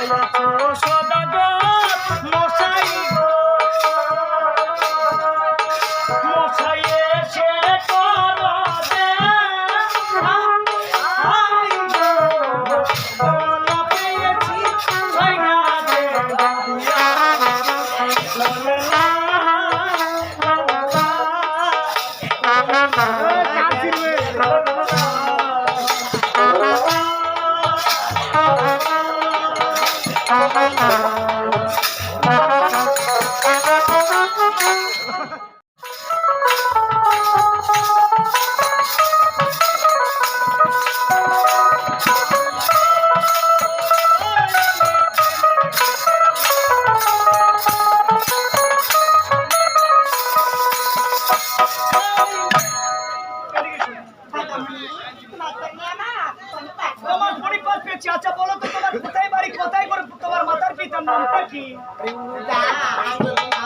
তোমার Ha ha ha. pode perguntar.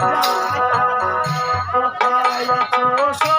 কে? আজকে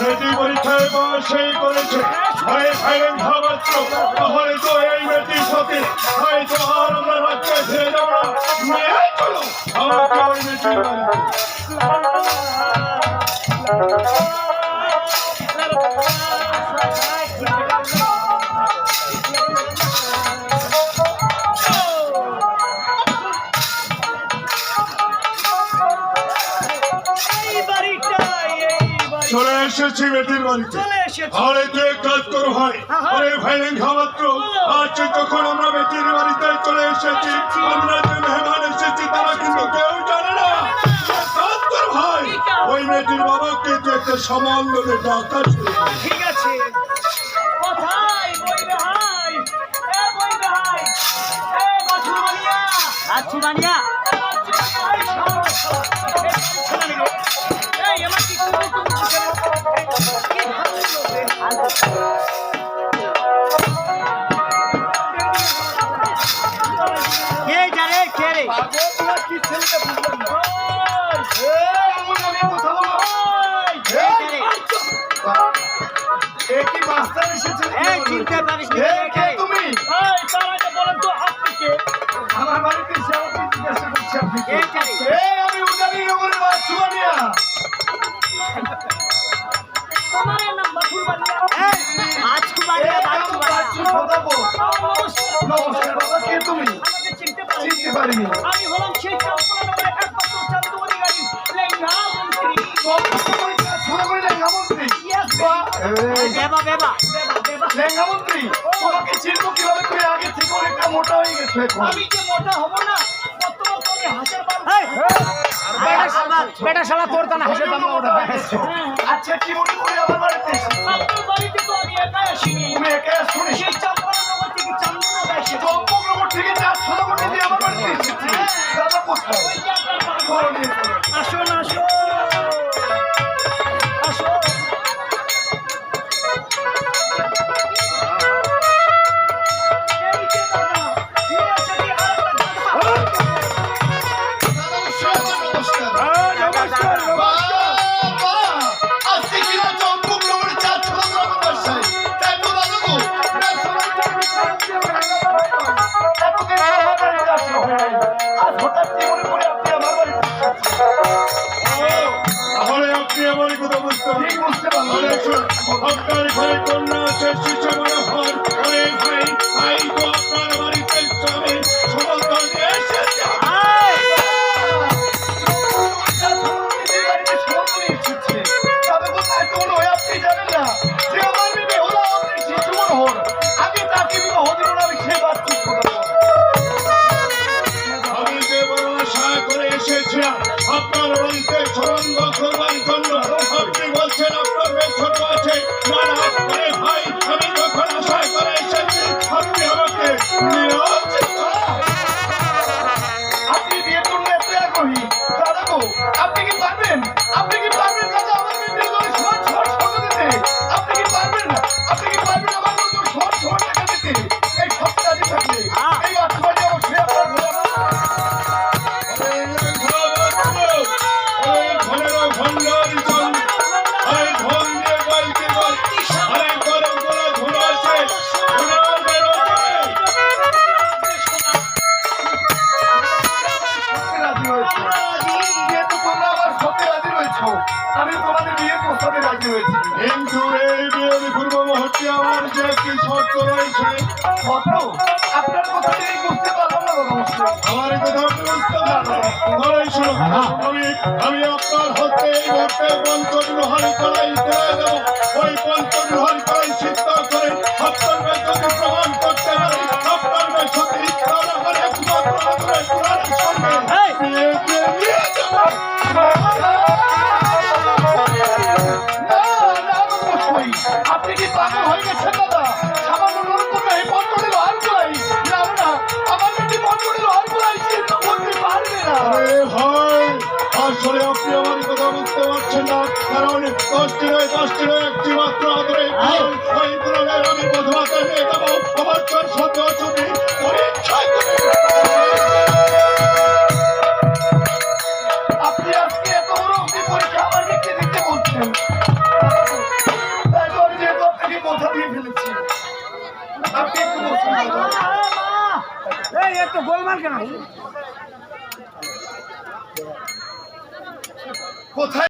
মেয়েটি পরীক্ষায় সেই করেছে। ভয়ে খাইলেন ভাবাচ্ছ তাহলে তো এই মেয়েটির সাথে আর আমরা রাজ্যে ছেড়ে যাব না। নিয়ে চলো আমাকে ওই মেয়েটির চলে এসেছি মেয়েটির বাড়িতে। আরে তো কাজ করো ভাই আহা। আরে ভাইলেন খাওয়াত্র আজ যখন আমরা বেটির বাড়িতে চলে এসেছি আমরা যে মেহমান এসেছি তারা কিন্তু কেউ জানে না। ভাই ওই মেয়েটির বাবাকে তুই একটা সামান্য ডাকা ছিল। ঠিক আছে। কে জানে কে রে? কি ছেলেটা বুঝলাম একই এসেছে। এই চিনতে পারিস না কে কে কে কে? তুমি? এই তার আগে বলেন তো আপনি কে আমার বাড়িতে এসে আমাকে জিজ্ঞাসা করছে আপনি কে? কে এই আমি উদানি নগরের বাচ্চুয়ানিয়া তোমার নাম বাছুর এই বাচ্চুমানিয়া বাচ্চু বাচ্চুমানিয়া নমস্কার। বাবা কে তুমি? আমাকে চিনতে পারিনি। আমি দেবা তোমাকে চিনবো কীভাবে তুই আগে থেকে অনেকটা মোটা হয়ে গেছো আমি যে মোটা হব না তুমি বেটা শালা তোর তা আচ্ছা কি মনে করে আমার বাড়িতে? বাড়িতে তো আমি একাই আসিনি। তুমি একা শুনে পারছেন আপনার ঘরে কন্যা আছে শিশু ঘর অনেক ভাই ভাই তো আপনার বাড়িতে যাবে বলছেন আপনার ছোট আছে। না আরে ভাই আমি যখন আশা করে এসেছি আপনি আমাকে নিরাশ রাজি হয়েছে। যেহেতু তোমরা আমার সত্যি রাজি রয়েছ আমি তোমাদের বিয়ের প্রস্তাবে রাজি হয়েছি। কিন্তু এই বিয়ের পূর্ব মুহূর্তে আমার যে একটি শর্ত রয়েছে কত আপনার কথা থেকে বুঝতে পারলাম না বাবা আমার কথা বুঝতে শুনুন আমি আমি আপনার হতে এই মুহূর্তে পঞ্চগ্রহণ করাই দেব। ওই পঞ্চগ্রহণ Hey! আপনি আমার কথা বুঝতে পারছেন না। কারণ দশটি নয় দশটি নয় একটি মাত্র আদরে আমি প্রথমাতে নিয়ে যাব। আমার চার শত ছবি পরীক্ষা করে আপনি আজকে এত বড় অগ্নি পরীক্ষা আমার দিকে দিতে বলছেন। তাই যেহেতু আপনাকে কথা দিয়ে ফেলেছি। আপনি একটু বলছেন। এই এত গোলমাল কেন? কোথায়